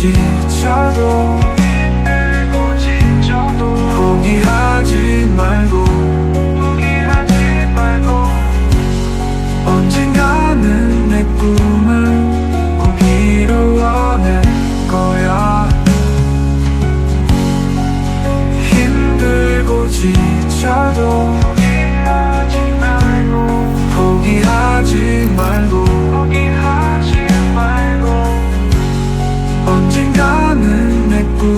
지쳐도 포기하지 말고 언젠가는 내 꿈을 꼭 이루어낼 거야. 힘들고 지쳐도 언젠가는 내 꿈.